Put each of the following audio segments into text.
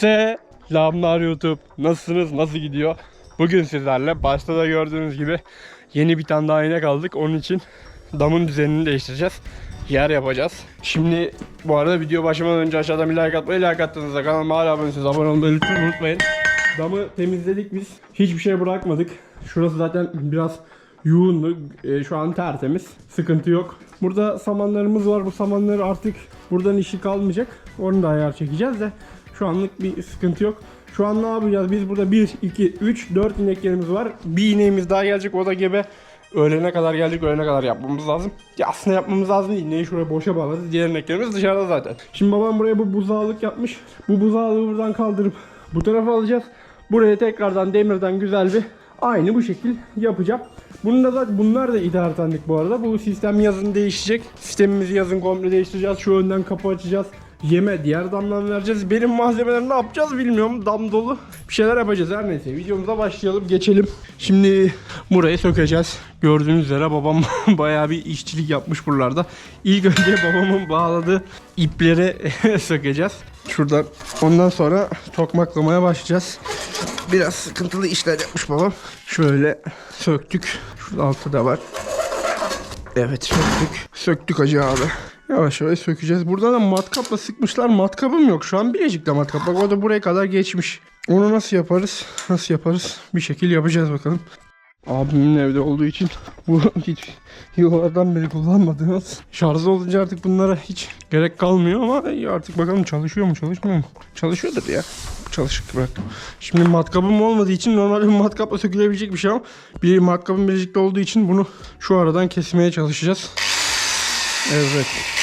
Selamlar YouTube. Nasılsınız? Nasıl gidiyor? Bugün sizlerle başta da gördüğünüz gibi yeni bir tane daha inek aldık. Onun için damın düzenini değiştireceğiz. Yer yapacağız. Şimdi bu arada video başlamadan önce aşağıdan bir like atmayı, like attığınızda kanalıma hala abone değilseniz abone olmayı lütfen unutmayın. Damı temizledik biz. Hiçbir şey bırakmadık. Şurası zaten biraz yoğundu. E, şu an tertemiz. Sıkıntı yok. Burada samanlarımız var. Bu samanları artık buradan işi kalmayacak. Onu da ayar çekeceğiz de şu anlık bir sıkıntı yok. Şu an ne yapacağız? Biz burada 1, 2, 3, 4 ineklerimiz var. Bir ineğimiz daha gelecek. O da gebe. Öğlene kadar geldik. Öğlene kadar yapmamız lazım. Ya aslında yapmamız lazım değil. İneği şuraya boşa bağladık. Diğer ineklerimiz dışarıda zaten. Şimdi babam buraya bu buzağlık yapmış. Bu buzağlığı buradan kaldırıp bu tarafa alacağız. Buraya tekrardan demirden güzel bir aynı bu şekil yapacağım. Bunu da zaten bunlar da idaretenlik bu arada. Bu sistem yazın değişecek. Sistemimizi yazın komple değiştireceğiz. Şu önden kapı açacağız. Yeme diğer damdan vereceğiz. Benim malzemeleri ne yapacağız bilmiyorum. Dam dolu bir şeyler yapacağız. Her neyse videomuza başlayalım. Geçelim. Şimdi burayı sökeceğiz. Gördüğünüz üzere babam bayağı bir işçilik yapmış buralarda. İlk önce babamın bağladığı ipleri sökeceğiz. Şuradan ondan sonra tokmaklamaya başlayacağız. Biraz sıkıntılı işler yapmış babam. Şöyle söktük. Şurada altta da var. Evet söktük. Söktük hacı abi. Yavaş yavaş sökeceğiz. Burada da matkapla sıkmışlar. Matkabım yok. Şu an Bilecik'te matkap. Bak o da buraya kadar geçmiş. Onu nasıl yaparız? Nasıl yaparız? Bir şekil yapacağız bakalım. Abimin evde olduğu için bu hiç yıllardan beri kullanmadığımız şarj olunca artık bunlara hiç gerek kalmıyor ama artık bakalım çalışıyor mu çalışmıyor mu? Çalışıyordur ya. Çalışık bıraktım. Şimdi matkabım olmadığı için normal matkapla sökülebilecek bir şey ama bir matkabım biricikte olduğu için bunu şu aradan kesmeye çalışacağız. Evet.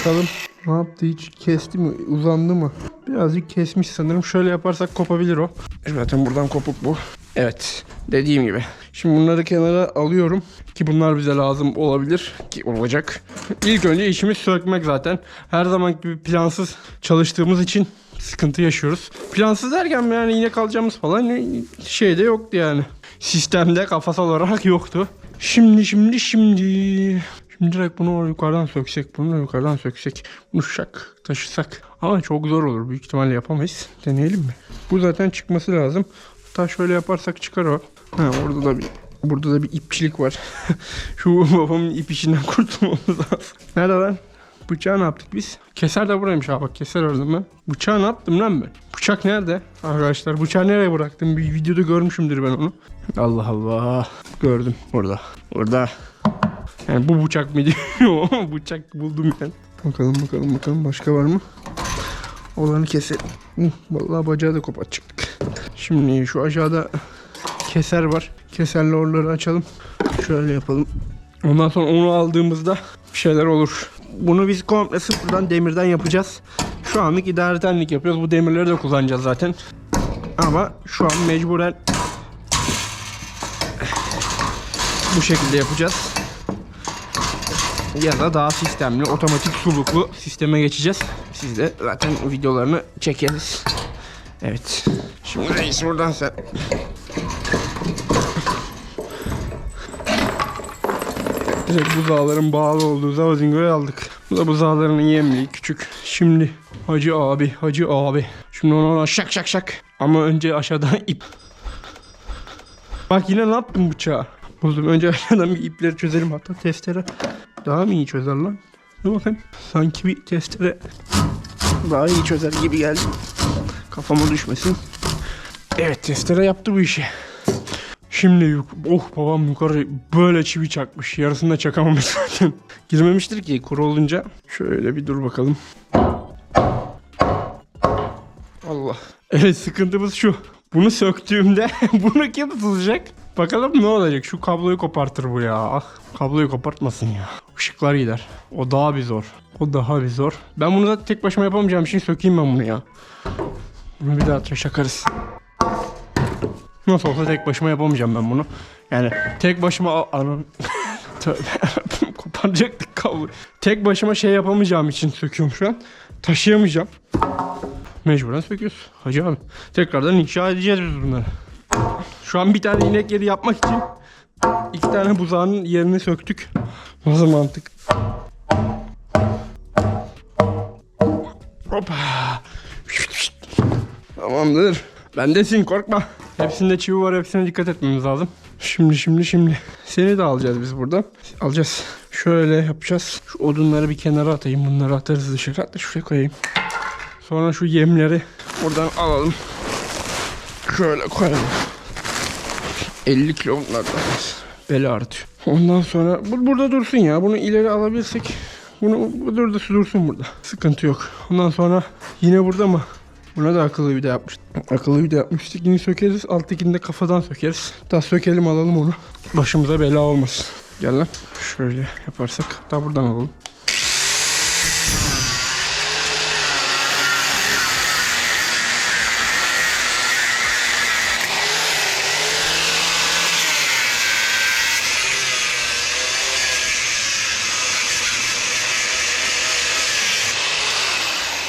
Bakalım ne yaptı hiç kesti mi uzandı mı? Birazcık kesmiş sanırım. Şöyle yaparsak kopabilir o. Zaten buradan kopuk bu. Evet dediğim gibi. Şimdi bunları kenara alıyorum ki bunlar bize lazım olabilir ki olacak. İlk önce işimiz sökmek zaten. Her zaman gibi plansız çalıştığımız için sıkıntı yaşıyoruz. Plansız derken yani yine kalacağımız falan şey de yoktu yani. Sistemde kafasal olarak yoktu. Şimdi şimdi şimdi Şimdi direkt bunu yukarıdan söksek, bunu da yukarıdan söksek, bunu şak taşısak. Ama çok zor olur. Büyük ihtimalle yapamayız. Deneyelim mi? Bu zaten çıkması lazım. Hatta şöyle yaparsak çıkar o. Ha, orada da bir burada da bir ipçilik var. Şu babamın ip işinden kurtulmamız lazım. Nerede lan? Bıçağı ne yaptık biz? Keser de buraymış ha bak keser aradım ben. Bıçağı ne yaptım lan ben? Bıçak nerede? Arkadaşlar bıçağı nereye bıraktım? Bir videoda görmüşümdür ben onu. Allah Allah. Gördüm orada. Orada. Yani bu bıçak mı diyor ama bıçak buldum ben. Bakalım bakalım bakalım başka var mı? Olanı keselim. Hı, Vallahi bacağı da kopatacaktık. Şimdi şu aşağıda keser var. Keserle oraları açalım. Şöyle yapalım. Ondan sonra onu aldığımızda bir şeyler olur. Bunu biz komple sıfırdan demirden yapacağız. Şu anlık idaretenlik yapıyoruz. Bu demirleri de kullanacağız zaten. Ama şu an mecburen bu şekilde yapacağız ya da daha sistemli, otomatik suluklu sisteme geçeceğiz. Siz de zaten videolarını çekeriz. Evet. Şimdi reis buradan sen. Direkt buzağların bağlı olduğu zavazingoyu aldık. Bu da buzağlarının yemliği küçük. Şimdi hacı abi, hacı abi. Şimdi ona şak şak şak. Ama önce aşağıdan ip. Bak yine ne yaptım bıçağı? Buldum. Önce aşağıdan bir ipleri çözelim hatta testere. Daha mı iyi çözer lan? Dur bakayım. Sanki bir testere daha iyi çözer gibi geldi. Kafama düşmesin. Evet testere yaptı bu işi. Şimdi yuk oh babam yukarı böyle çivi çakmış. Yarısını da çakamamış zaten. Girmemiştir ki kuru olunca. Şöyle bir dur bakalım. Allah. Evet sıkıntımız şu. Bunu söktüğümde bunu kim tutacak? Bakalım ne olacak? Şu kabloyu kopartır bu ya. Ah kabloyu kopartmasın ya. Işıklar gider. O daha bir zor. O daha bir zor. Ben bunu da tek başıma yapamayacağım için sökeyim ben bunu ya. Bunu bir daha tıraş yakarız. Nasıl olsa tek başıma yapamayacağım ben bunu. Yani tek başıma... Anam... Tövbe koparacaktık kabloyu. Tek başıma şey yapamayacağım için söküyorum şu an. taşıyamayacağım. Mecburen söküyoruz. Hacı abi. Tekrardan inşa edeceğiz biz bunları. Şu an bir tane inek yeri yapmak için iki tane buzağının yerini söktük. Nasıl mantık? Hoppa. Tamamdır. Bendesin korkma. Hepsinde çivi var hepsine dikkat etmemiz lazım. Şimdi şimdi şimdi. Seni de alacağız biz buradan. Alacağız. Şöyle yapacağız. Şu odunları bir kenara atayım. Bunları atarız dışarı. Hatta şuraya koyayım. Sonra şu yemleri buradan alalım. Şöyle koyalım. 50 kilo bunlardan. Beli artıyor. Ondan sonra bu burada dursun ya. Bunu ileri alabilirsek bunu bu durda dursun burada. Sıkıntı yok. Ondan sonra yine burada mı? Buna da akıllı vida yapmıştık. Akıllı vida yapmıştık. Yine sökeriz. Alttakini de kafadan sökeriz. Daha sökelim alalım onu. Başımıza bela olmasın. Gel lan. Şöyle yaparsak. Hatta buradan alalım.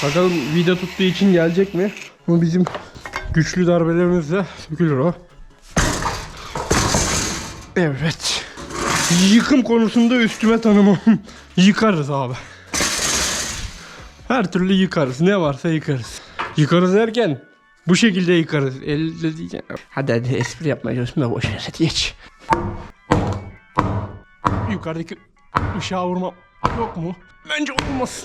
Bakalım vida tuttuğu için gelecek mi? Bu bizim güçlü darbelerimizle sökülür o. Evet. Yıkım konusunda üstüme tanımam. Yıkarız abi. Her türlü yıkarız. Ne varsa yıkarız. Yıkarız derken bu şekilde yıkarız. Elle diyeceğim. Hadi hadi espri yapmaya çalışma da boş ver. Hadi geç. Yukarıdaki ışığa vurma yok mu? Bence olmaz.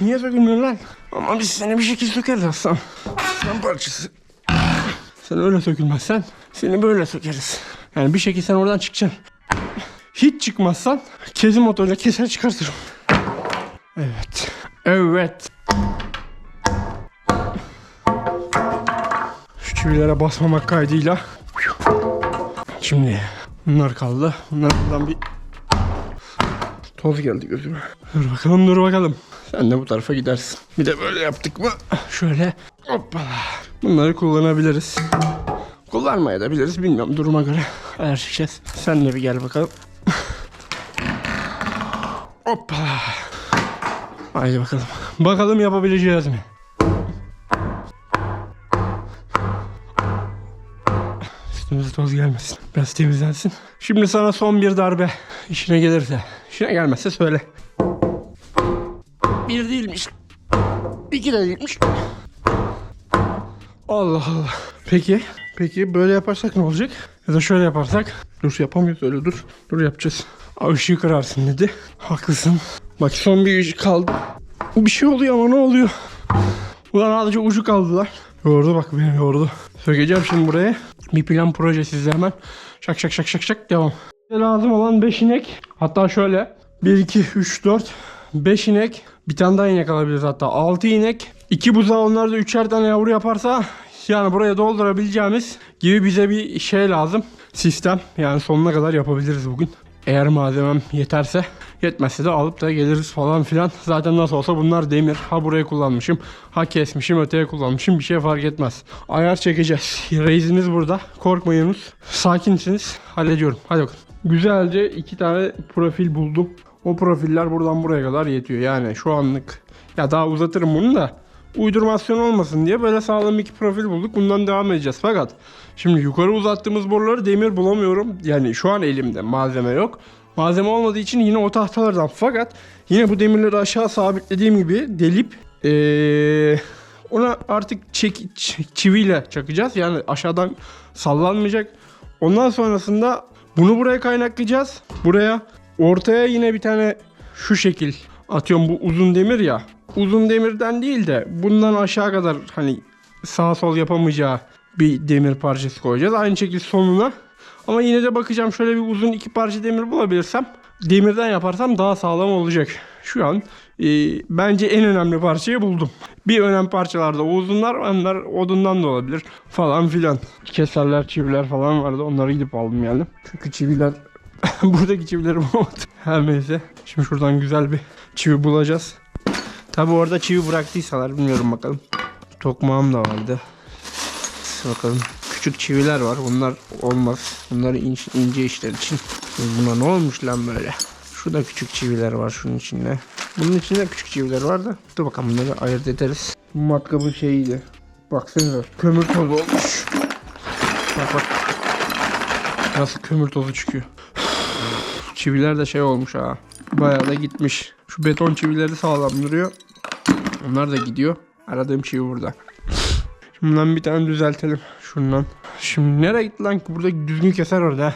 Niye sökülmüyor lan? Ama biz seni bir şekilde sökeriz aslan. Aslan parçası. Sen öyle sökülmezsen seni böyle sökeriz. Yani bir şekilde sen oradan çıkacaksın. Hiç çıkmazsan kezi motoruyla keser çıkartırım. Evet. Evet. Şu çivilere basmamak kaydıyla. Şimdi bunlar kaldı. Bunlardan bir toz geldi gözüme. Dur bakalım dur bakalım. Sen de bu tarafa gidersin. Bir de böyle yaptık mı? Şöyle hoppala. Bunları kullanabiliriz. Kullanmaya da biliriz bilmiyorum duruma göre ayarlayacağız. Sen de bir gel bakalım. Hoppala. Haydi bakalım. Bakalım yapabileceğiz mi? Üstümüze toz gelmesin. Biraz temizlensin. Şimdi sana son bir darbe. İşine gelirse. İşine gelmezse söyle. Bir değilmiş. İki de değilmiş. Allah Allah. Peki. Peki böyle yaparsak ne olacak? Ya da şöyle yaparsak. Dur yapamıyoruz öyle dur. Dur yapacağız. Aa, ışığı kırarsın dedi. Haklısın. Bak son bir ışık kaldı. Bir şey oluyor ama ne oluyor? Ulan sadece ucu kaldılar. Yordu bak beni yordu. Sökeceğim şimdi buraya. Bir plan proje sizde hemen. Şak şak şak şak şak devam. Lazım olan 5 inek. Hatta şöyle. 1, 2, 3, 4, 5 inek. Bir tane daha inek alabiliriz hatta. 6 inek. 2 buzağı onlar da 3'er tane yavru yaparsa yani buraya doldurabileceğimiz gibi bize bir şey lazım. Sistem. Yani sonuna kadar yapabiliriz bugün. Eğer malzemem yeterse yetmezse de alıp da geliriz falan filan. Zaten nasıl olsa bunlar demir. Ha buraya kullanmışım. Ha kesmişim öteye kullanmışım. Bir şey fark etmez. Ayar çekeceğiz. Reisiniz burada. Korkmayınız. Sakinsiniz. Hallediyorum. Hadi bakalım. Güzelce iki tane profil buldum. O profiller buradan buraya kadar yetiyor. Yani şu anlık ya daha uzatırım bunu da uydurmasyon olmasın diye böyle sağlam iki profil bulduk. Bundan devam edeceğiz. Fakat şimdi yukarı uzattığımız boruları demir bulamıyorum. Yani şu an elimde malzeme yok. Malzeme olmadığı için yine o tahtalardan. Fakat yine bu demirleri aşağı sabitlediğim gibi delip ee, ona artık çek, çiviyle çakacağız. Yani aşağıdan sallanmayacak. Ondan sonrasında bunu buraya kaynaklayacağız. Buraya ortaya yine bir tane şu şekil atıyorum bu uzun demir ya. Uzun demirden değil de bundan aşağı kadar hani sağ sol yapamayacağı bir demir parçası koyacağız. Aynı şekilde sonuna. Ama yine de bakacağım şöyle bir uzun iki parça demir bulabilirsem demirden yaparsam daha sağlam olacak. Şu an e, bence en önemli parçayı buldum. Bir önemli parçalarda o uzunlar onlar odundan da olabilir falan filan. Keserler çiviler falan vardı onları gidip aldım yani. Çünkü çiviler buradaki çivileri bulamadım. Her neyse. Şimdi şuradan güzel bir çivi bulacağız. Tabi orada çivi bıraktıysalar bilmiyorum bakalım. Tokmağım da vardı. Bakalım. Küçük çiviler var. Bunlar olmaz. Bunları ince, ince işler için. Buna ne olmuş lan böyle? Şurada küçük çiviler var şunun içinde. Bunun içinde küçük çiviler var da. Dur bakalım bunları ayırt ederiz. Bu matkabın şeyiydi. Baksanıza kömür tozu olmuş. Bak bak. Nasıl kömür tozu çıkıyor. Çiviler de şey olmuş ha. Bayağı da gitmiş. Şu beton çivileri sağlam duruyor. Onlar da gidiyor. Aradığım çivi burada. Şimdi bir tane düzeltelim. Şundan. Şimdi nereye gitti lan? Burada düzgün keser orada.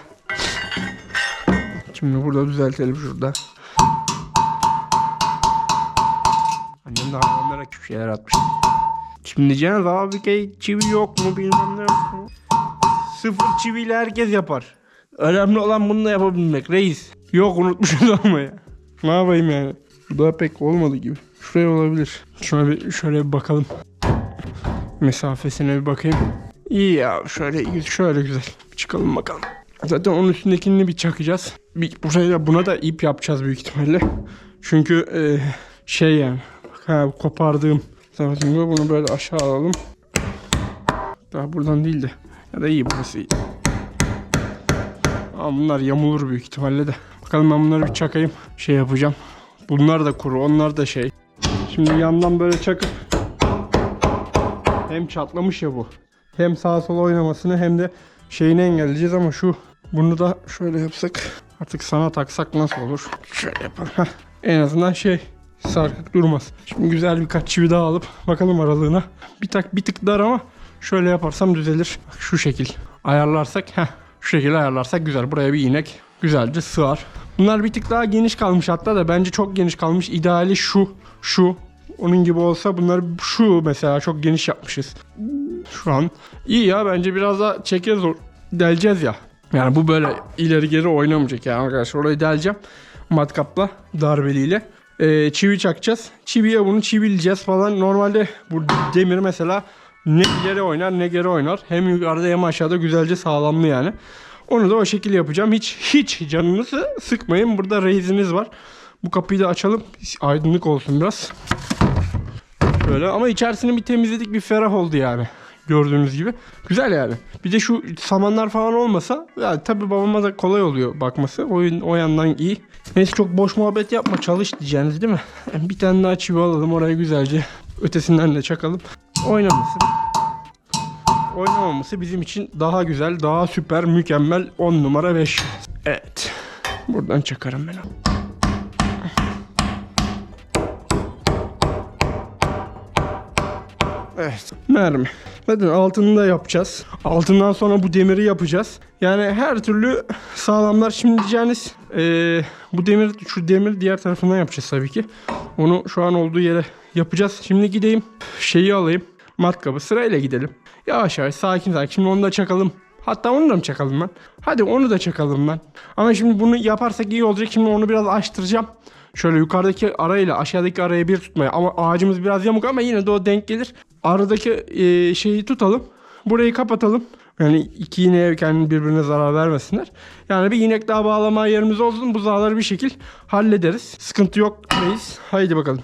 Şimdi burada düzeltelim şurada. Annem de hayvanlara küçük şeyler atmış. Şimdi diyeceğiniz abi ki çivi yok mu bilmem ne yok mu? Sıfır çiviyle herkes yapar. Önemli olan bunu da yapabilmek reis. Yok unutmuşuz ama ya. Ne yapayım yani? Bu da pek olmadı gibi. Şuraya olabilir. Şuna bir şöyle bir bakalım. Mesafesine bir bakayım. İyi ya şöyle şöyle güzel. Çıkalım bakalım. Zaten onun üstündekini bir çakacağız. Bir, buraya buna da ip yapacağız büyük ihtimalle. Çünkü e, şey yani ha, kopardığım zaten bunu böyle aşağı alalım. Daha buradan değil de. Ya da iyi burası iyi. Ama bunlar yamulur büyük ihtimalle de. Bakalım ben bunları bir çakayım. Şey yapacağım. Bunlar da kuru, onlar da şey. Şimdi yandan böyle çakıp hem çatlamış ya bu. Hem sağa sola oynamasını hem de şeyini engelleyeceğiz ama şu bunu da şöyle yapsak artık sana taksak nasıl olur? Şöyle yapalım. Heh. En azından şey sarkık durmaz. Şimdi güzel birkaç çivi daha alıp bakalım aralığına. Bir tak bir tık dar ama şöyle yaparsam düzelir. Bak şu şekil ayarlarsak heh, şu şekilde ayarlarsak güzel. Buraya bir iğnek güzelce sığar. Bunlar bir tık daha geniş kalmış hatta da bence çok geniş kalmış. İdeali şu, şu. Onun gibi olsa bunları şu mesela çok geniş yapmışız. Şu an iyi ya bence biraz daha çekeriz deleceğiz ya. Yani bu böyle ileri geri oynamayacak yani arkadaşlar. Orayı deleceğim matkapla darbeliyle. Ee, çivi çakacağız. Çiviye bunu çivileyeceğiz falan. Normalde bu demir mesela ne ileri oynar ne geri oynar. Hem yukarıda hem aşağıda güzelce sağlamlı yani. Onu da o şekilde yapacağım. Hiç hiç canınızı sıkmayın. Burada reizimiz var. Bu kapıyı da açalım. Aydınlık olsun biraz. Böyle ama içerisini bir temizledik bir ferah oldu yani. Gördüğünüz gibi. Güzel yani. Bir de şu samanlar falan olmasa yani tabi babama da kolay oluyor bakması. O, o yandan iyi. Neyse çok boş muhabbet yapma çalış diyeceğiniz değil mi? Bir tane daha çivi alalım oraya güzelce. Ötesinden de çakalım. Oynamasın. Oynamaması bizim için daha güzel, daha süper, mükemmel 10 numara 5. Evet. Buradan çakarım ben. onu. Evet. Mermi. Zaten altını da yapacağız. Altından sonra bu demiri yapacağız. Yani her türlü sağlamlar. Şimdi diyeceğiniz eee, bu demir şu demir diğer tarafından yapacağız tabii ki. Onu şu an olduğu yere yapacağız. Şimdi gideyim şeyi alayım. Matkabı sırayla gidelim. Yavaş yavaş sakin sakin. Şimdi onu da çakalım. Hatta onu da mı çakalım ben? Hadi onu da çakalım ben. Ama şimdi bunu yaparsak iyi olacak. Şimdi onu biraz açtıracağım. Şöyle yukarıdaki arayla aşağıdaki araya bir tutmaya. Ama ağacımız biraz yamuk ama yine de o denk gelir. Aradaki e, şeyi tutalım. Burayı kapatalım. Yani iki iğneye kendi birbirine zarar vermesinler. Yani bir inek daha bağlama yerimiz olsun. Buzağları bir şekil hallederiz. Sıkıntı yok reis. Haydi bakalım.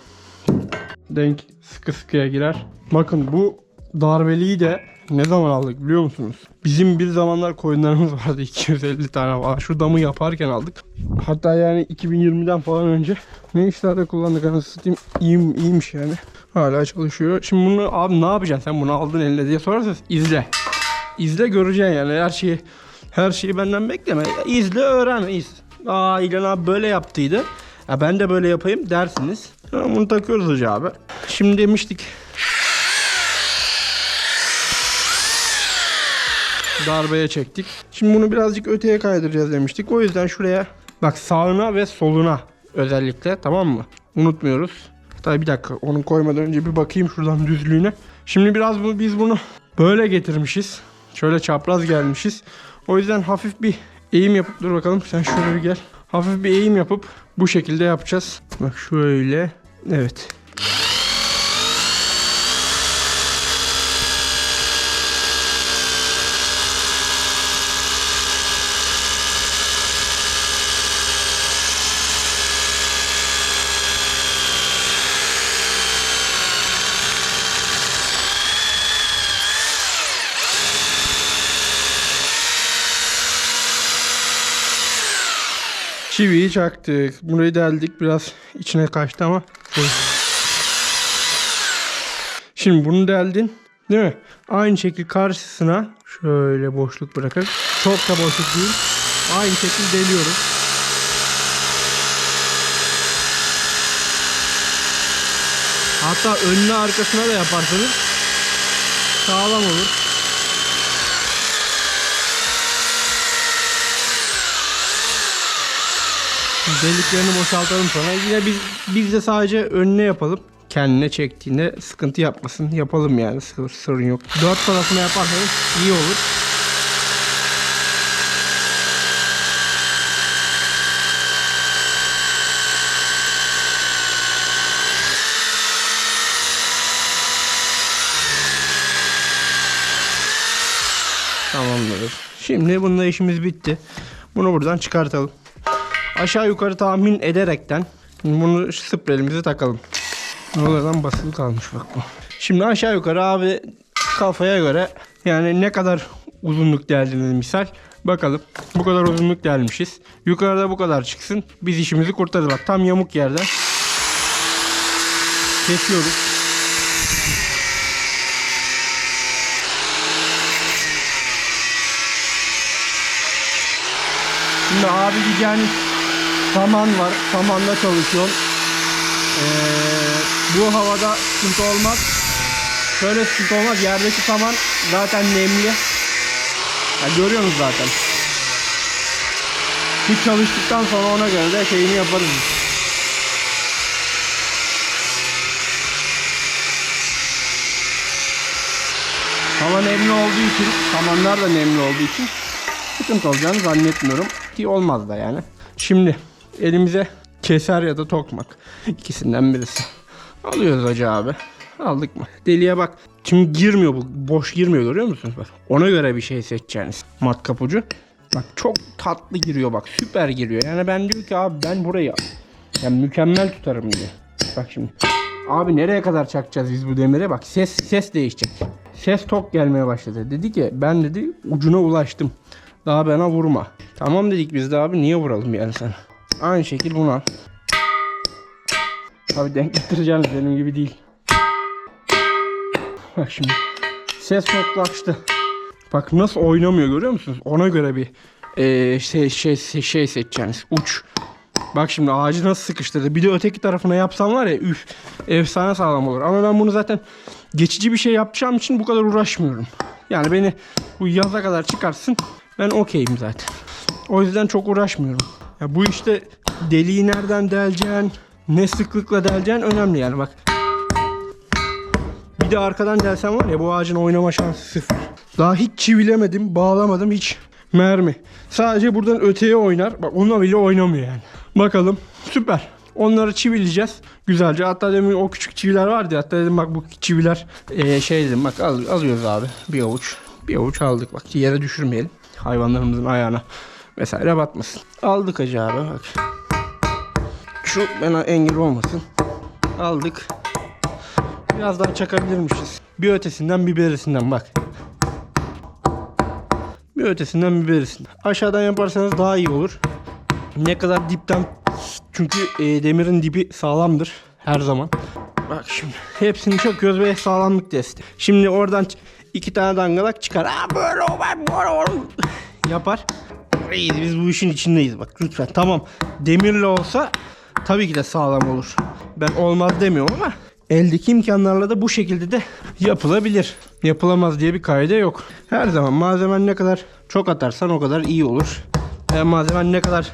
Denk sıkı sıkıya girer. Bakın bu darbeliği de ne zaman aldık biliyor musunuz? Bizim bir zamanlar koyunlarımız vardı 250 tane falan. Şu damı yaparken aldık. Hatta yani 2020'den falan önce ne işlerde kullandık anasını satayım. İyiyim, iyiymiş yani. Hala çalışıyor. Şimdi bunu abi ne yapacaksın sen bunu aldın eline diye sorarsanız izle. İzle göreceksin yani her şeyi her şeyi benden bekleme. İzle öğren iz. Aa İlhan abi böyle yaptıydı. Ya ben de böyle yapayım dersiniz. Bunu takıyoruz hocam abi. Şimdi demiştik darbeye çektik. Şimdi bunu birazcık öteye kaydıracağız demiştik. O yüzden şuraya bak sağına ve soluna özellikle tamam mı? Unutmuyoruz. Hatta bir dakika onu koymadan önce bir bakayım şuradan düzlüğüne. Şimdi biraz bu, biz bunu böyle getirmişiz. Şöyle çapraz gelmişiz. O yüzden hafif bir eğim yapıp dur bakalım sen şöyle bir gel. Hafif bir eğim yapıp bu şekilde yapacağız. Bak şöyle. Evet. Çiviyi çaktık. Burayı deldik. Biraz içine kaçtı ama. Şimdi bunu deldin. Değil mi? Aynı şekil karşısına şöyle boşluk bırakıp çok da boşluk değil. Aynı şekil deliyoruz. Hatta önüne arkasına da yaparsanız sağlam olur. Deliklerini boşaltalım sonra. Yine biz biz de sadece önüne yapalım. Kendine çektiğinde sıkıntı yapmasın. Yapalım yani sorun yok. Dört tarafına yaparsanız iyi olur. Tamamdır. Şimdi bununla işimiz bitti. Bunu buradan çıkartalım. Aşağı yukarı tahmin ederekten bunu spreyimizi takalım. Ne oluyor lan basılı kalmış bak bu. Şimdi aşağı yukarı abi kafaya göre yani ne kadar uzunluk deldiğiniz misal bakalım. Bu kadar uzunluk delmişiz. Yukarıda bu kadar çıksın. Biz işimizi kurtarırız. Bak tam yamuk yerden. Kesiyoruz. Şimdi abi diyeceğiniz saman var. Samanla çalışıyor. Ee, bu havada sıkıntı olmaz. Şöyle sıkıntı olmaz. Yerdeki saman zaten nemli. Ya görüyorsunuz zaten. Hiç çalıştıktan sonra ona göre de şeyini yaparız. Hava nemli olduğu için, samanlar da nemli olduğu için sıkıntı olacağını zannetmiyorum. Ki olmaz da yani. Şimdi elimize keser ya da tokmak. ikisinden birisi. Alıyoruz hacı abi. Aldık mı? Deliğe bak. Şimdi girmiyor bu. Boş girmiyor görüyor musunuz? Bak. Ona göre bir şey seçeceğiniz. Matkap ucu. Bak çok tatlı giriyor bak. Süper giriyor. Yani ben diyor ki abi ben burayı yani mükemmel tutarım diyor. Bak şimdi. Abi nereye kadar çakacağız biz bu demire? Bak ses ses değişecek. Ses tok gelmeye başladı. Dedi ki ben dedi ucuna ulaştım. Daha bana vurma. Tamam dedik biz de abi niye vuralım yani sana? Aynı şekil bunu al. Abi denk getireceğiniz benim gibi değil. Bak şimdi. Ses toklaştı. Bak nasıl oynamıyor görüyor musunuz? Ona göre bir eee, şey, şey, şey, şey seçeceğiniz. Uç. Bak şimdi ağacı nasıl sıkıştırdı. Bir de öteki tarafına yapsam var ya üf efsane sağlam olur. Ama ben bunu zaten geçici bir şey yapacağım için bu kadar uğraşmıyorum. Yani beni bu yaza kadar çıkarsın ben okeyim zaten. O yüzden çok uğraşmıyorum. Ya bu işte deliği nereden deleceksin, ne sıklıkla deleceksin önemli yani bak. Bir de arkadan delsen var ya bu ağacın oynama şansı sıfır. Daha hiç çivilemedim, bağlamadım hiç mermi. Sadece buradan öteye oynar. Bak onunla bile oynamıyor yani. Bakalım süper. Onları çivileyeceğiz güzelce. Hatta demin o küçük çiviler vardı. ya, Hatta dedim bak bu çiviler eee, şey dedim bak al, alıyoruz abi bir avuç. Bir avuç aldık bak yere düşürmeyelim. Hayvanlarımızın ayağına vesaire batmasın. Aldık hacı abi bak. Şu bana engel olmasın. Aldık. Biraz daha çakabilirmişiz. Bir ötesinden bir berisinden bak. Bir ötesinden bir berisinden. Aşağıdan yaparsanız daha iyi olur. Ne kadar dipten çünkü e, demirin dibi sağlamdır her zaman. Bak şimdi hepsini çakıyoruz ve sağlamlık testi. Şimdi oradan iki tane dangalak çıkar. Aa, böyle. Yapar. İyiyiz biz bu işin içindeyiz bak lütfen. Tamam demirle olsa tabii ki de sağlam olur. Ben olmaz demiyorum ama eldeki imkanlarla da bu şekilde de yapılabilir. Yapılamaz diye bir kaide yok. Her zaman malzemen ne kadar çok atarsan o kadar iyi olur. Eğer malzemen ne kadar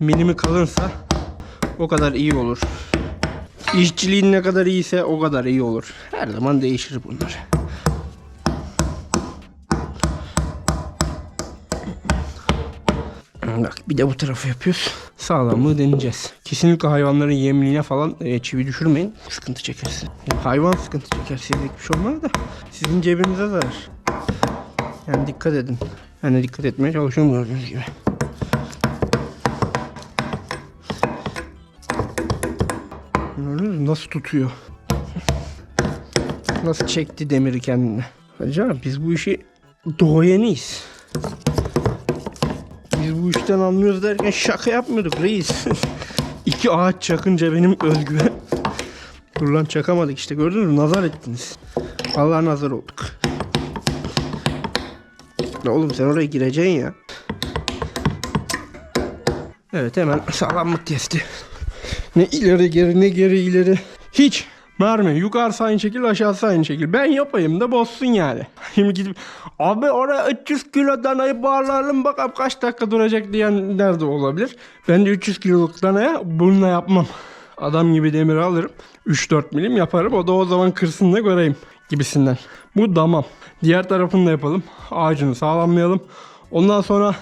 minimi kalınsa o kadar iyi olur. İşçiliğin ne kadar iyiyse o kadar iyi olur. Her zaman değişir bunlar. Bak bir de bu tarafı yapıyoruz. Sağlamlığı deneyeceğiz. Kesinlikle hayvanların yemliğine falan e, çivi düşürmeyin. Sıkıntı çekersin. Hayvan sıkıntı çeker. Sizlik bir şey olmaz da. Sizin cebinize zarar. Yani dikkat edin. Ben de dikkat etmeye çalışıyorum gördüğünüz gibi. Gördünüz mü? Nasıl tutuyor? Nasıl çekti demiri kendine. Hacı biz bu işi doğayeniyiz. Bu işten anlıyoruz derken şaka yapmıyorduk reis. İki ağaç çakınca benim özgüven. Dur lan çakamadık işte gördünüz mü? Nazar ettiniz. Vallahi nazar olduk. La oğlum sen oraya gireceksin ya. Evet hemen sağlamlık testi. Ne ileri geri ne geri ileri. Hiç. Mermi yukarısı aynı şekil aşağısı aynı şekil. Ben yapayım da bozsun yani. Şimdi gidip abi oraya 300 kilo danayı bağlayalım bakalım kaç dakika duracak diyenler de olabilir. Ben de 300 kiloluk danaya bununla yapmam. Adam gibi demir alırım. 3-4 milim yaparım. O da o zaman kırsın da göreyim gibisinden. Bu damam. Diğer tarafını da yapalım. Ağacını sağlamlayalım. Ondan sonra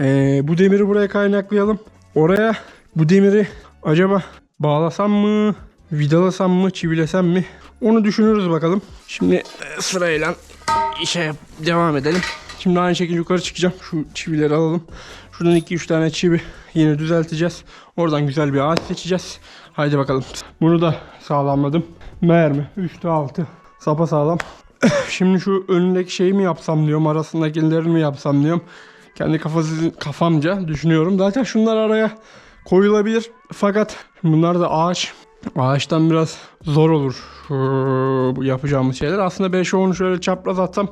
ee, bu demiri buraya kaynaklayalım. Oraya bu demiri acaba bağlasam mı, vidalasam mı, çivilesem mi? Onu düşünürüz bakalım. Şimdi e, sırayla işe devam edelim. Şimdi aynı şekilde yukarı çıkacağım. Şu çivileri alalım. Şuradan 2-3 tane çivi yine düzelteceğiz. Oradan güzel bir ağaç seçeceğiz. Haydi bakalım. Bunu da sağlamladım. Mermi. Üstü altı. Sapa sağlam. Şimdi şu önündeki şeyi mi yapsam diyorum. Arasındakileri mi yapsam diyorum. Kendi kafası, kafamca düşünüyorum. Zaten şunlar araya koyulabilir. Fakat bunlar da ağaç. Ağaçtan biraz zor olur ee, yapacağımız şeyler. Aslında 5'e 10'u şöyle çapraz atsam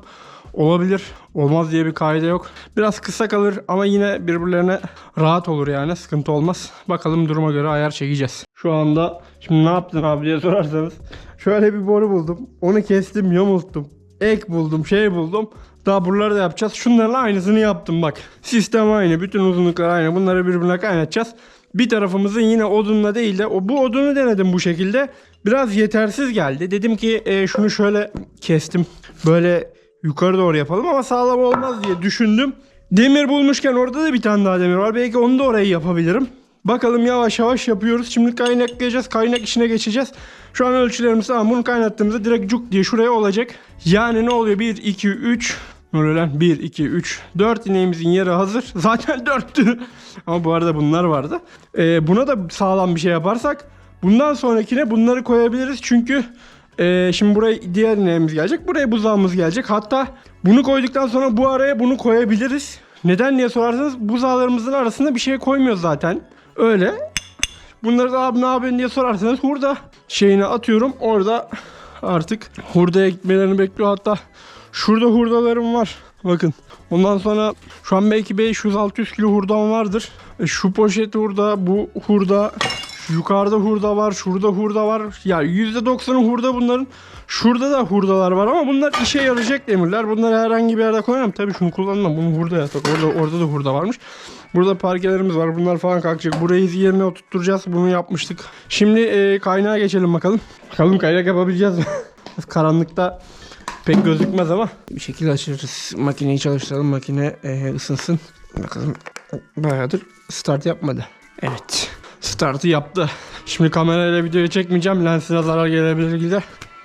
olabilir. Olmaz diye bir kaide yok. Biraz kısa kalır ama yine birbirlerine rahat olur yani. Sıkıntı olmaz. Bakalım duruma göre ayar çekeceğiz. Şu anda şimdi ne yaptın abi diye sorarsanız. Şöyle bir boru buldum. Onu kestim, yamulttum. Ek buldum, şey buldum. Daha buraları da yapacağız. Şunların aynısını yaptım bak. Sistem aynı. Bütün uzunluklar aynı. Bunları birbirine kaynatacağız. Bir tarafımızın yine odunla değil de o bu odunu denedim bu şekilde. Biraz yetersiz geldi. Dedim ki e, şunu şöyle kestim. Böyle yukarı doğru yapalım ama sağlam olmaz diye düşündüm. Demir bulmuşken orada da bir tane daha demir var. Belki onu da oraya yapabilirim. Bakalım yavaş yavaş yapıyoruz. Şimdi kaynaklayacağız. Kaynak işine geçeceğiz. Şu an ölçülerimiz tamam. Bunu kaynattığımızda direkt cuk diye şuraya olacak. Yani ne oluyor? 1, 2, 3. Lan? 1, 2, 3. 4 ineğimizin yeri hazır. Zaten 4'tü. Ama bu arada bunlar vardı. Ee, buna da sağlam bir şey yaparsak bundan sonrakine bunları koyabiliriz. Çünkü ee, şimdi buraya diğer ineğimiz gelecek. Buraya buzağımız gelecek. Hatta bunu koyduktan sonra bu araya bunu koyabiliriz. Neden diye sorarsanız buzağlarımızın arasında bir şey koymuyoruz zaten. Öyle. Bunları da abi ne yapıyorsun diye sorarsanız hurda şeyini atıyorum. Orada artık hurdaya gitmelerini bekliyor. Hatta şurada hurdalarım var. Bakın. Ondan sonra şu an belki 500-600 kilo hurdam vardır. E, şu poşet hurda, bu hurda, yukarıda hurda var, şurada hurda var. Ya %90'ı hurda bunların. Şurada da hurdalar var ama bunlar işe yarayacak demirler. Bunları herhangi bir yerde koyamam. Tabii şunu kullanmam. Bunu hurda yatak. Orada, orada da hurda varmış. Burada parkelerimiz var. Bunlar falan kalkacak. Burayı yerine oturtturacağız. Bunu yapmıştık. Şimdi e, kaynağa geçelim bakalım. Bakalım kaynak yapabileceğiz mi? Karanlıkta pek gözükmez ama bir şekilde açarız. Makineyi çalıştıralım. Makine e, ısınsın. Bakalım bayağıdır start yapmadı. Evet. Startı yaptı. Şimdi kamerayla videoyu çekmeyeceğim. Lensine zarar gelebilir gibi.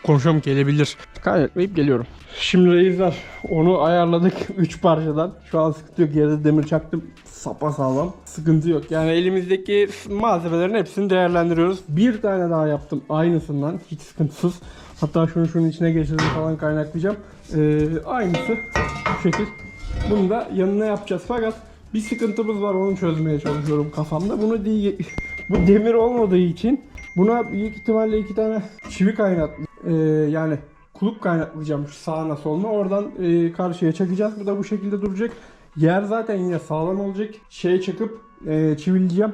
Konuşuyorum gelebilir. Kaynatmayıp geliyorum. Şimdi reisler onu ayarladık 3 parçadan. Şu an sıkıntı yok. Yerde demir çaktım. Sapa sağlam. Sıkıntı yok. Yani elimizdeki malzemelerin hepsini değerlendiriyoruz. Bir tane daha yaptım aynısından. Hiç sıkıntısız. Hatta şunu şunun içine geçirdim falan kaynaklayacağım. Ee, aynısı bu şekil. Bunu da yanına yapacağız. Fakat bir sıkıntımız var onu çözmeye çalışıyorum kafamda. Bunu değil, bu demir olmadığı için buna büyük ihtimalle iki tane çivi kaynat ee, yani kulüp kaynaklayacağım şu sağına soluna. Oradan e, karşıya çakacağız. Bu da bu şekilde duracak. Yer zaten yine sağlam olacak. Şey çakıp e, çivileyeceğim.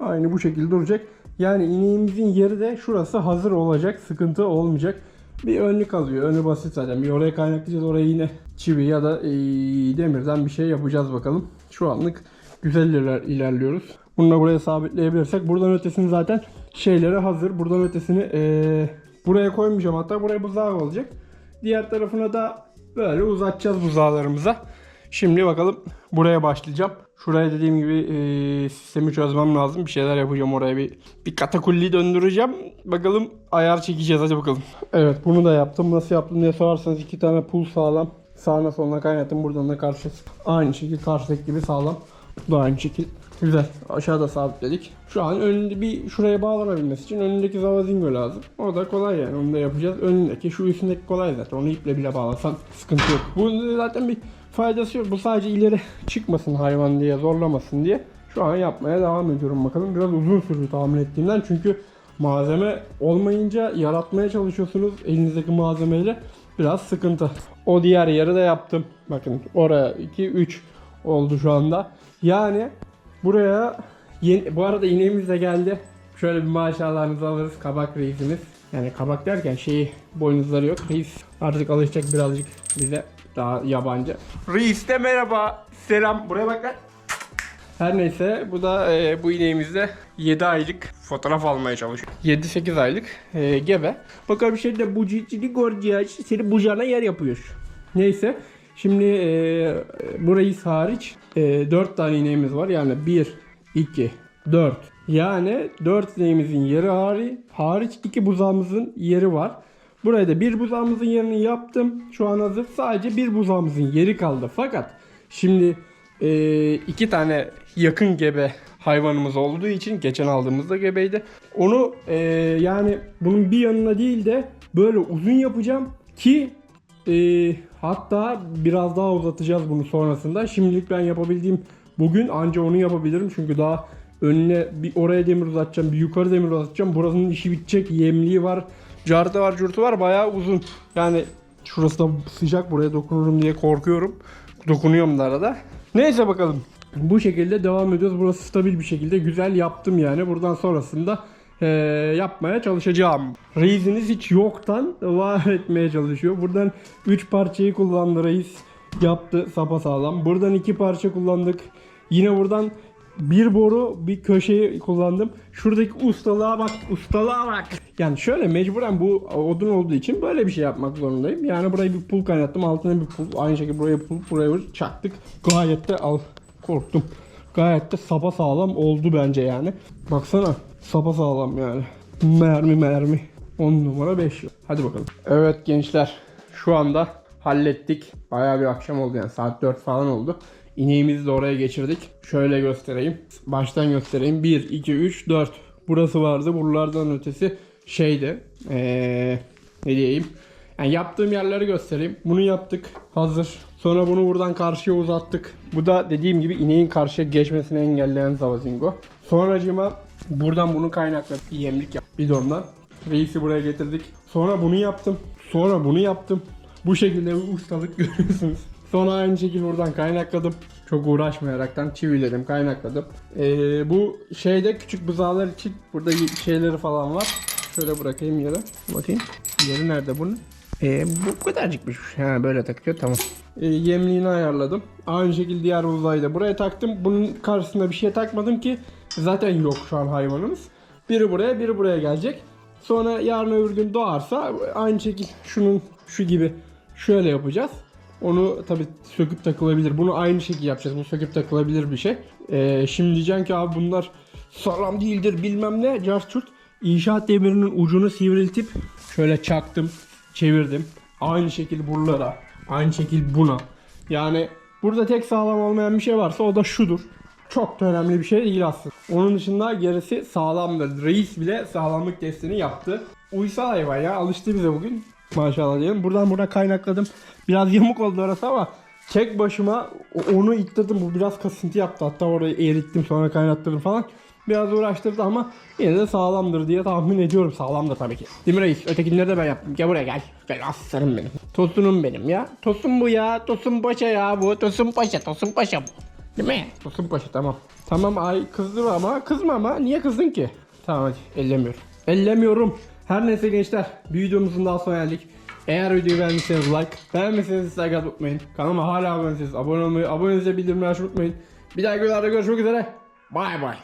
Aynı bu şekilde duracak. Yani ineğimizin yeri de şurası hazır olacak. Sıkıntı olmayacak. Bir önlük alıyor. Önü basit zaten. Bir oraya kaynaklayacağız. Oraya yine çivi ya da e, demirden bir şey yapacağız bakalım. Şu anlık güzel iler- ilerliyoruz. Bunu da buraya sabitleyebilirsek. Buradan ötesini zaten şeyleri hazır. Buradan ötesini e, buraya koymayacağım. Hatta buraya buzağı olacak. Diğer tarafına da böyle uzatacağız buzağlarımıza. Şimdi bakalım buraya başlayacağım. Şuraya dediğim gibi e, sistemi çözmem lazım. Bir şeyler yapacağım oraya bir bir katakulli döndüreceğim. Bakalım ayar çekeceğiz hadi bakalım. Evet bunu da yaptım. Nasıl yaptım diye sorarsanız iki tane pul sağlam. Sağına soluna kaynattım. Buradan da karşı aynı şekil karşıdaki gibi sağlam. Bu da aynı şekil Güzel. Aşağıda sabitledik. Şu an önünde bir şuraya bağlanabilmesi için önündeki zavazingo lazım. O da kolay yani. Onu da yapacağız. Önündeki şu üstündeki kolay zaten. Onu iple bile bağlasan sıkıntı yok. Bunun zaten bir faydası yok. Bu sadece ileri çıkmasın hayvan diye zorlamasın diye. Şu an yapmaya devam ediyorum bakalım. Biraz uzun sürdü tahmin ettiğimden. Çünkü malzeme olmayınca yaratmaya çalışıyorsunuz elinizdeki malzemeyle. Biraz sıkıntı. O diğer yarı da yaptım. Bakın oraya 2 3 oldu şu anda. Yani buraya yeni, bu arada ineğimiz de geldi. Şöyle bir maşallahınızı alırız. Kabak reisimiz. Yani kabak derken şeyi boynuzları yok. Reis artık alışacak birazcık bize daha yabancı. Reis de merhaba. Selam. Buraya bak lan. Her neyse bu da e, bu ineğimizde 7 aylık fotoğraf almaya çalışıyor. 7-8 aylık e, gebe. Bakalım şey de bu cicili gordiya seni bucağına yer yapıyor. Neyse şimdi e, bu reis hariç e, 4 tane ineğimiz var. Yani 1, 2, 4. Yani 4 ineğimizin yeri hariç, hariç 2 buzağımızın yeri var. Buraya da bir buzağımızın yerini yaptım. Şu an hazır. Sadece bir buzağımızın yeri kaldı. Fakat şimdi e, iki tane yakın gebe hayvanımız olduğu için geçen aldığımızda gebeydi. Onu e, yani bunun bir yanına değil de böyle uzun yapacağım ki e, hatta biraz daha uzatacağız bunu sonrasında. Şimdilik ben yapabildiğim bugün anca onu yapabilirim çünkü daha önüne bir oraya demir uzatacağım bir yukarı demir uzatacağım. Burasının işi bitecek yemliği var. Cartı var curtu var bayağı uzun. Yani şurası da sıcak buraya dokunurum diye korkuyorum. Dokunuyorum da arada. Neyse bakalım. Bu şekilde devam ediyoruz. Burası stabil bir şekilde güzel yaptım yani. Buradan sonrasında eee, yapmaya çalışacağım. Reisiniz hiç yoktan var etmeye çalışıyor. Buradan 3 parçayı kullandı reis. Yaptı sapasağlam. Buradan 2 parça kullandık. Yine buradan bir boru bir köşeyi kullandım. Şuradaki ustalığa bak, ustalığa bak. Yani şöyle mecburen bu odun olduğu için böyle bir şey yapmak zorundayım. Yani burayı bir pul kaynattım. Altına bir pul. Aynı şekilde buraya pul, buraya çaktık. Gayet de al korktum. Gayet de sapa sağlam oldu bence yani. Baksana sapa sağlam yani. Mermi mermi. 10 numara 5 yıl. Hadi bakalım. Evet gençler. Şu anda hallettik. Bayağı bir akşam oldu yani. Saat 4 falan oldu. İneğimizi de oraya geçirdik. Şöyle göstereyim. Baştan göstereyim. 1, 2, 3, 4. Burası vardı. Buralardan ötesi şeydi. Ee, ne diyeyim. Yani yaptığım yerleri göstereyim. Bunu yaptık. Hazır. Sonra bunu buradan karşıya uzattık. Bu da dediğim gibi ineğin karşıya geçmesini engelleyen zavazingo. Sonracıma buradan bunu kaynakladık. Yemlik yap. Bidondan. Reisi buraya getirdik. Sonra bunu yaptım. Sonra bunu yaptım. Bu şekilde bir ustalık görüyorsunuz. Sonra aynı şekilde buradan kaynakladım. Çok uğraşmayaraktan çiviledim, kaynakladım. Ee, bu şeyde küçük buzağlar için burada şeyleri falan var. Şöyle bırakayım yere. Bakayım. Yeri nerede bunun? Ee, bu kadarcıkmış. Ha böyle takıyor tamam. Ee, yemliğini ayarladım. Aynı şekilde diğer uzayı da buraya taktım. Bunun karşısında bir şey takmadım ki zaten yok şu an hayvanımız. Biri buraya, biri buraya gelecek. Sonra yarın öbür gün doğarsa aynı şekil şunun şu gibi şöyle yapacağız. Onu tabi söküp takılabilir. Bunu aynı şekilde yapacağız. Bu söküp takılabilir bir şey. Ee, şimdi diyeceksin ki abi bunlar sağlam değildir bilmem ne. Carçurt. İnşaat demirinin ucunu sivriltip şöyle çaktım. Çevirdim. Aynı şekil buralara. Aynı şekil buna. Yani burada tek sağlam olmayan bir şey varsa o da şudur. Çok da önemli bir şey değil aslında. Onun dışında gerisi sağlamdır. Reis bile sağlamlık testini yaptı. Uysal hayvan ya alıştı bize bugün. Maşallah diyelim. Buradan buna kaynakladım. Biraz yamuk oldu orası ama tek başıma onu ittirdim. Bu biraz kasıntı yaptı. Hatta orayı erittim sonra kaynattırdım falan. Biraz uğraştırdı ama yine de sağlamdır diye tahmin ediyorum. Sağlamdır tabii ki. Değil mi reis? Ötekileri de ben yaptım. Gel buraya gel. Gel aslanım benim. Tosunum benim ya. Tosun bu ya. Tosun paşa ya bu. Tosun paşa. Tosun paşa bu. Değil mi? Tosun paşa tamam. Tamam ay kızdı ama kızma ama niye kızdın ki? Tamam hadi ellemiyorum. Ellemiyorum. Her neyse gençler videomuzun daha sonuna geldik. Eğer videoyu beğendiyseniz like, beğenmediyseniz dislike unutmayın. Kanalıma hala abone değilseniz abone olmayı, abone olmayı, bildirimleri açmayı unutmayın. Bir dahaki videolarda görüşmek üzere. Bay bay.